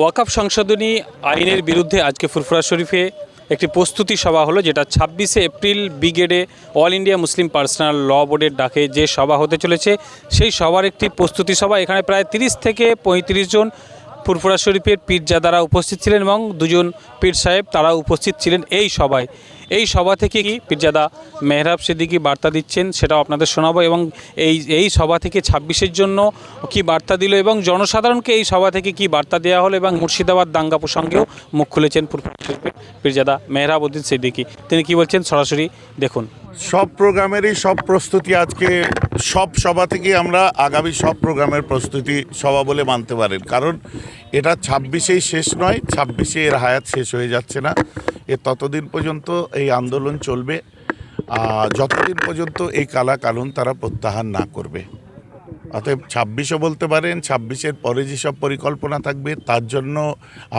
ওয়াকাফ সংশোধনী আইনের বিরুদ্ধে আজকে ফুরফুরা শরীফে একটি প্রস্তুতি সভা হলো, যেটা ছাব্বিশে এপ্রিল ব্রিগেডে All India Muslim personal law বোর্ডের ডাকে যে সভা হতে চলেছে, সেই সভার একটি প্রস্তুতি সভা। এখানে প্রায় তিরিশ থেকে পঁয়ত্রিশ জন ফুরফুরা শরীফের পীরজাদারা উপস্থিত ছিলেন এবং দুজন পীর সাহেব তারা উপস্থিত ছিলেন এই সভায়। এই সভা থেকে কি পীরজাদা মেহরাব সিদ্দিকি বার্তা দিচ্ছেন সেটাও আপনাদের শোনাবো এবং এই এই সভা থেকে ছাব্বিশের জন্য কি বার্তা দিল এবং জনসাধারণকে এই সভা থেকে কি বার্তা দেওয়া হলো এবং মুর্শিদাবাদ দাঙ্গা প্রসঙ্গেও মুখ খুলেছেন শরীফের পীরজাদা মেহরাব উদ্দিন সিদ্দিকি। তিনি কি বলছেন? সরাসরি দেখুন। সব প্রোগ্রামেরই সব প্রস্তুতি আজকে, সব সভা থেকে আমরা আগামী সব প্রোগ্রামের প্রস্তুতি সভা বলে মানতে পারেন। কারণ এটা ছাব্বিশেই শেষ নয়, ছাব্বিশে এর হায়াত শেষ হয়ে যাচ্ছে না। এ ততদিন পর্যন্ত এই আন্দোলন চলবে যতদিন পর্যন্ত এই কালা কানুন তারা প্রত্যাহার না করবে। অতএব ছাব্বিশও বলতে পারেন, ছাব্বিশের পরে যেসব পরিকল্পনা থাকবে, তার জন্য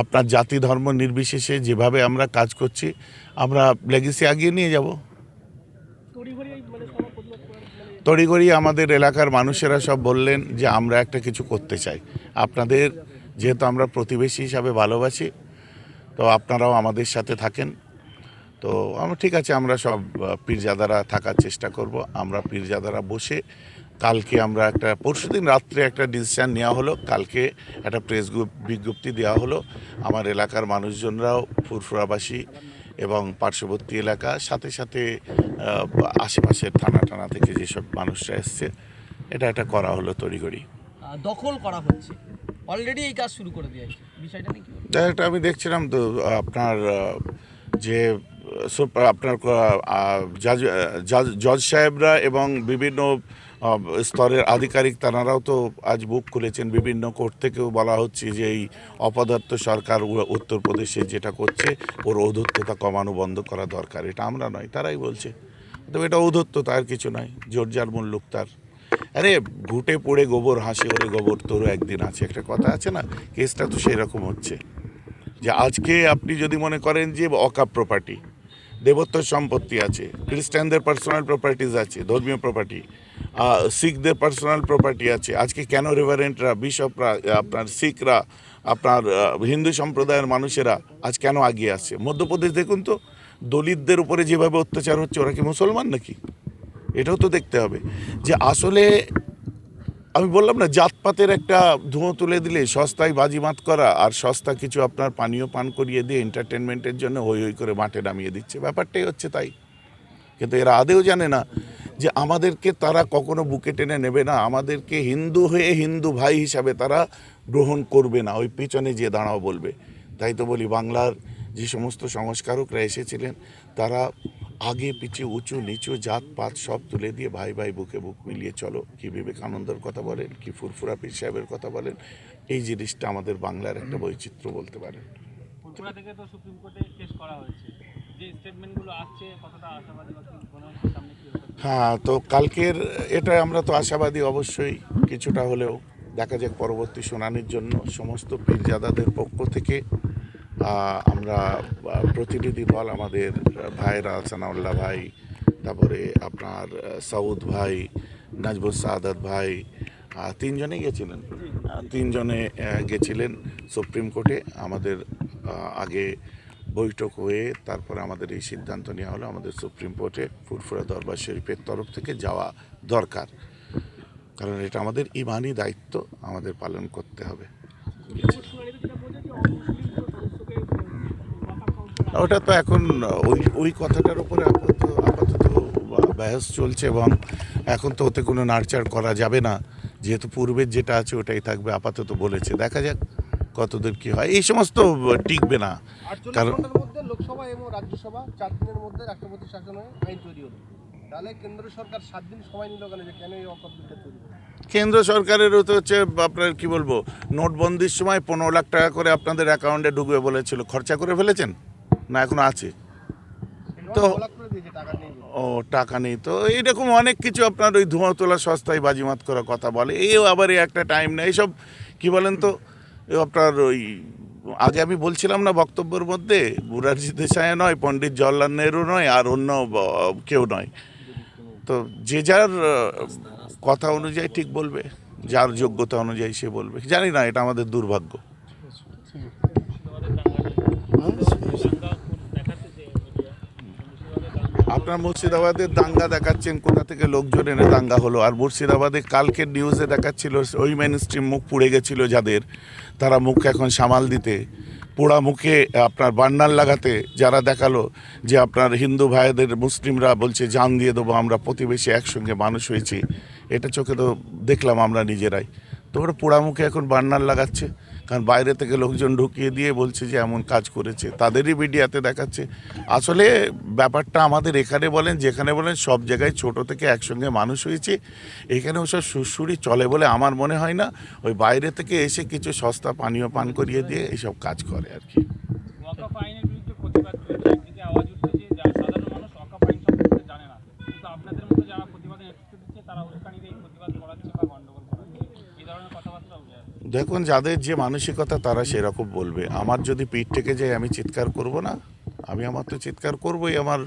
আপনার জাতি ধর্ম নির্বিশেষে যেভাবে আমরা কাজ করছি, আমরা লেগেসি আগিয়ে নিয়ে যাব। তড়িঘড়ি আমাদের এলাকার মানুষেরা সব বললেন যে, আমরা একটা কিছু করতে চাই। আপনাদের, যেহেতু আমরা প্রতিবেশী হিসাবে ভালোবাসি তো আপনারাও আমাদের সাথে থাকেন। তো আমরা ঠিক আছে, আমরা সব পীরজাদারা থাকার চেষ্টা করব। আমরা পীরজাদারা বসে কালকে আমরা একটা পরশুদিন রাত্রে একটা ডিসিশান নেওয়া হলো। কালকে একটা প্রেস বিজ্ঞপ্তি দেওয়া হলো। আমার এলাকার মানুষজনরাও, ফুরফুরাবাসী এবং পার্শ্ববর্তী এলাকা, সাথে সাথে আশেপাশের থানা টানা থেকে যেসব মানুষরা এসছে, এটা একটা করা হলো তড়িঘড়ি। দখল করা হচ্ছে। অলরেডি এই কাজ শুরু করে দিয়েছে। বিষয়টা নিয়ে কি আমি দেখছিলাম তো, আপনার যে আপনার জাজ সাহেবরা এবং বিভিন্ন স্তরের আধিকারিক তারাও তো আজ বুক খুলেছেন বিভিন্ন কোর্ট থেকেও বলা হচ্ছে যে এই অপদার্থ সরকার উত্তরপ্রদেশে যেটা করছে, ওর ঔদ্ধত্যতা কমানো বন্ধ করা দরকার। এটা আমরা নয়, তারাই বলছে। তবে এটা ঔদ্ধত্যতা আর কিছু নয়। জোরজার মুল্লুক তার। আরে, ঘুটে পড়ে গোবর, হাসি ওরে গোবর, তোরও একদিন আছে। একটা কথা আছে না, কেসটা তো সেই রকম হচ্ছে। যে আজকে আপনি যদি মনে করেন যে অকাপ প্রপার্টি দেবত্ব সম্পত্তি আছে, খ্রিস্টানদের পার্সোনাল প্রপার্টিজ আছে, ধর্মীয় প্রপার্টি শিখদের পার্সোনাল প্রপার্টি আছে, আজকে কেন রেভারেন্টরা বিশপরা আপনার শিখরা, আপনার হিন্দু সম্প্রদায়ের মানুষেরা আজ কেন আগিয়ে আসছে? মধ্যপ্রদেশ দেখুন তো, দলিতদের উপরে যেভাবে অত্যাচার হচ্ছে, ওরা কি মুসলমান নাকি? এটাও তো দেখতে হবে যে আসলে আমি বললাম না, জাতপাতের একটা ধুঁয়ো তুলে দিলে সস্তায় বাজিমাত করা আর সস্তা কিছু আপনার পানীয় পান করিয়ে দিয়ে এন্টারটেনমেন্টের জন্য হই হই করে মাঠে নামিয়ে দিচ্ছে। ব্যাপারটাই হচ্ছে তাই। কিন্তু এরা আদেও জানে না যে আমাদেরকে তারা কখনো বুকে টেনে নেবে না। আমাদেরকে হিন্দু হয়ে হিন্দু ভাই হিসাবে তারা গ্রহণ করবে না। ওই পিছনে যে দাঁড়াও বলবে। তাই তো বলি, বাংলার যে সমস্ত সংস্কারকরা এসেছিলেন, তারা আগে পিছিয়ে উঁচু নিচু জাত পাত সব তুলে দিয়ে ভাই ভাই বুকে বুক মিলিয়ে চলো। কি বিবেকানন্দর কথা বলেন কি ফুরফুরা পীর সাহেবের কথা বলেন এই জিনিসটা আমাদের বাংলার একটা বৈচিত্র্য বলতে পারেন। ফুরফুরা থেকে তো সুপ্রিম কোর্টে কেস করা হয়েছে। যে স্টেটমেন্টগুলো আসছে কতটা আশাবাদী বা কি হচ্ছে সামনে কি পারে? হ্যাঁ তো কালকের এটা আমরা তো আশাবাদী অবশ্যই কিছুটা হলেও দেখা যাক পরবর্তী শুনানির জন্য সমস্ত পীরজাদাদের পক্ষ থেকে আমরা প্রতিনিধি দল আমাদের ভাইরা সানাউল্লাহ ভাই তারপরে আপনার সাউদ ভাই নাজবুল সাদাত ভাই আহ, তিনজনেই গেছিলেন। তিনজনে গেছিলেন সুপ্রিম কোর্টে। আমাদের আগে বৈঠক হয়ে তারপরে আমাদের এই সিদ্ধান্ত নেওয়া হলো আমাদের সুপ্রিম কোর্টে ফুরফুরা দরবার শরীফের তরফ থেকে যাওয়া দরকার। কারণ এটা আমাদের ইমানই দায়িত্ব আমাদের পালন করতে হবে। ওটা তো এখন ওই ওই কথাটার উপরে আপাতত আপাতত ব্যাস চলছে এবং এখন তো ওতে কোনো নাড়চাড় করা যাবে না। যেহেতু পূর্বের যেটা আছে ওটাই থাকবে আপাতত বলেছে। দেখা যাক কতদূর কি হয়। এই সমস্ত টিকবে না। কারণ- লোকসভা এবং রাজ্যসভা চার দিনের মধ্যে রাষ্ট্রপতি শাসন আইন তৈরি হলো তাহলে কেন্দ্র সরকার সাত দিন সময় নিল কেন? যে কেন এই তৈরি কেন্দ্র সরকারেরও তো হচ্ছে আপনার কি বলব নোটবন্দির সময় পনেরো লাখ টাকা করে আপনাদের অ্যাকাউন্টে ঢুকবে বলেছিল। খরচা করে ফেলেছেন? না এখন আছে। তো। ও টাকা নেই। তো এইরকম অনেক কিছু আপনার ওই ধোঁয়া তোলা সস্তায় বাজিমাত করা কথা বলে। এও আবার একটা টাইম নেই এইসব কি বলেন তো আপনার ওই আগে আমি বলছিলাম না বক্তব্যের মধ্যে মুরারজি দেশাই নয় পণ্ডিত জওয়াহরলাল নেহরু নয় আর অন্য কেউ নয়। তো যে যার কথা অনুযায়ী ঠিক বলবে যার যোগ্যতা অনুযায়ী সে বলবে। জানি না এটা আমাদের দুর্ভাগ্য। আপনার মুর্শিদাবাদের দাঙ্গা দেখাচ্ছেন, কোথা থেকে লোকজন এনে দাঙ্গা হলো? আর মুর্শিদাবাদে কালকের নিউজে দেখাচ্ছিল, ওই মেন স্ট্রিম মুখ পুড়ে গেছিল যাদের। তারা মুখ এখন সামাল দিতে, পোড়া মুখে আপনার বান্নার লাগাতে যারা দেখাল যে আপনার হিন্দু ভাইদের মুসলিমরা বলছে, জান দিয়ে দেবো, আমরা প্রতিবেশী একসঙ্গে মানুষ হয়েছি। এটা চোখে তো দেখলাম আমরা নিজেরাই। তো ওরা পোড়া মুখে এখন বান্নার লাগাচ্ছে। কারণ বাইরে থেকে লোকজন ঢুকিয়ে দিয়ে বলছে যে এমন কাজ করেছে। তাদেরই মিডিয়াতে দেখাচ্ছে। আসলে ব্যাপারটা আমাদের এখানে বলেন, যেখানে বলেন, সব জায়গায় ছোট থেকে একসঙ্গে মানুষ হয়েছে। এখানে ওসব সুরসুরি চলে বলে আমার মনে হয় না। ওই বাইরে থেকে এসে কিছু সস্তা পানীয় পান করিয়ে দিয়ে এইসব কাজ করে আর কি ওয়াকফ আইনের বিরুদ্ধে প্রতিবাদ চলেছে একদিকে আওয়াজ উঠছে যে যারা সাধারণ মানুষ ওয়াকফ আইন সম্পর্কে জানে না কিন্তু আপনাদের মতো যারা প্রতিবাদে নেতৃত্ব দিচ্ছে তারা উস্কানিতে এই প্রতিবাদ করাচ্ছে বা গন্ডগোল করাচ্ছে এই ধরনের কথাবার্তা উঠে আসছে। দেখুন, যাদের যে মানসিকতা, তারা সেরকম বলবে। আমার যদি পিঠ থেকে যায়, আমি চিৎকার করব না। আমি আমার তো চিৎকার করবই আমার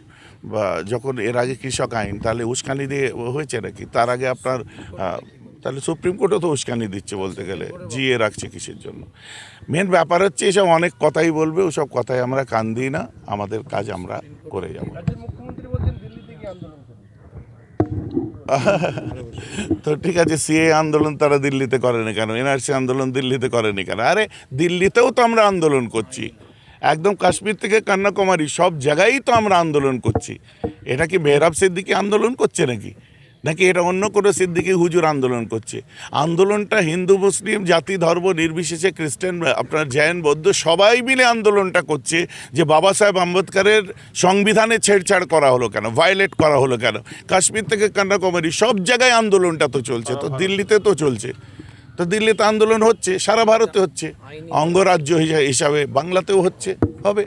যখন এর আগে কৃষক আইন, তাহলে উস্কানি দিয়ে হয়েছে নাকি? তার আগে আপনার তাহলে সুপ্রিম কোর্টও তো উস্কানি দিচ্ছে বলতে গেলে। জিয়ে রাখছে কিসের জন্য? মেন ব্যাপার হচ্ছে, এসব অনেক কথাই বলবে, ওসব কথাই আমরা কান দিই না। আমাদের কাজ আমরা করে যাব। মুখ্যমন্ত্রী বলছেন দিল্লিতে গিয়ে আন্দোলন। তো ঠিক আছে সিএ আন্দোলন তারা দিল্লিতে করেনি কেন? এনআরসি আন্দোলন দিল্লিতে করেনি কেন? আরে, দিল্লিতেও তো আমরা আন্দোলন করছি। একদম কাশ্মীর থেকে কন্যাকুমারী সব জায়গায়ই তো আমরা আন্দোলন করছি। এটা কি মেহরাব সিদ্দিকি আন্দোলন করছে নাকি? নাকি এটা অন্য কোনো সিদ্দিকি হুজুর আন্দোলন করছে? আন্দোলনটা হিন্দু মুসলিম জাতি ধর্ম নির্বিশেষে খ্রিস্টান আপনার জৈন বৌদ্ধ সবাই মিলে আন্দোলনটা করছে যে বাবা সাহেব আম্বেদকরের সংবিধানে ছেড়ছাড় করা হলো কেন? ভায়োলেট করা হলো কেন? কাশ্মীর থেকে কন্যাকুমারী সব জায়গায় আন্দোলনটা তো চলছে তো দিল্লিতে তো চলছে। তো দিল্লিতে আন্দোলন হচ্ছে সারা ভারতে হচ্ছে। অঙ্গরাজ্য হিসা- হিসাবে বাংলাতেও হচ্ছে হবে।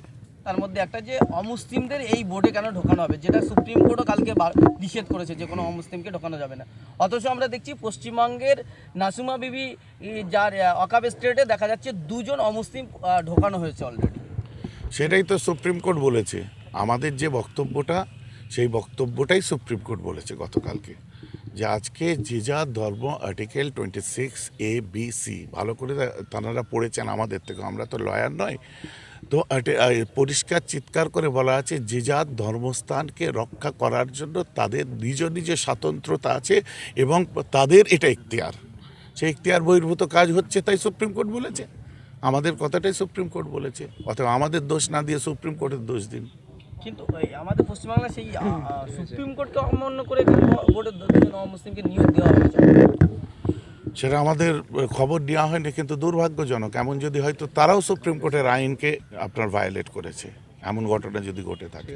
তার মধ্যে একটা যে অমুসলিমদের এই বোর্ডে কেন ঢোকানো হবে, যেটা সুপ্রিম কোর্টও কালকে নিষেধ করেছে যে কোনো অমুসলিমকে ঢোকানো যাবে না। অথচ আমরা দেখছি পশ্চিমবঙ্গের নাসুমা বিবি যার অকাব স্টেটে দেখা যাচ্ছে দুজন অমুসলিম ঢোকানো হয়েছে অলরেডি সেটাই তো সুপ্রিম কোর্ট বলেছে। আমাদের যে বক্তব্যটা, সেই বক্তব্যটাই সুপ্রিম কোর্ট বলেছে গতকালকে। যে আজকে যে যা ধর্ম, article twenty six A B C, ভালো করে তাঁরা পড়েছেন আমাদের থেকে আমরা তো লয়ার নয়। পরিষ্কার চিৎকার করে বলা আছে, যে যার ধর্মস্থানকে রক্ষা করার জন্য তাদের নিজ নিজ স্বাতন্ত্রতা আছে এবং তাদের এটা এখতিয়ার সেই এখতিয়ার বহির্ভূত কাজ হচ্ছে তাই সুপ্রিম কোর্ট বলেছে। আমাদের কথাটাই সুপ্রিম কোর্ট বলেছে। অথবা আমাদের দোষ না দিয়ে সুপ্রিম কোর্টের দোষ দিন। কিন্তু আমাদের পশ্চিমবাংলায় সেই সুপ্রিম কোর্টকে অমান্য করে অমুসলিমকে নিয়োগ দেওয়া হয়েছে। সেটা আমাদের খবর নেওয়া হয়নি, কিন্তু দুর্ভাগ্যজনক, এমন যদি হয়তো তারাও সুপ্রিম কোর্টের আইনকে আপনার ভায়োলেট করেছে, এমন ঘটনা যদি ঘটে থাকে।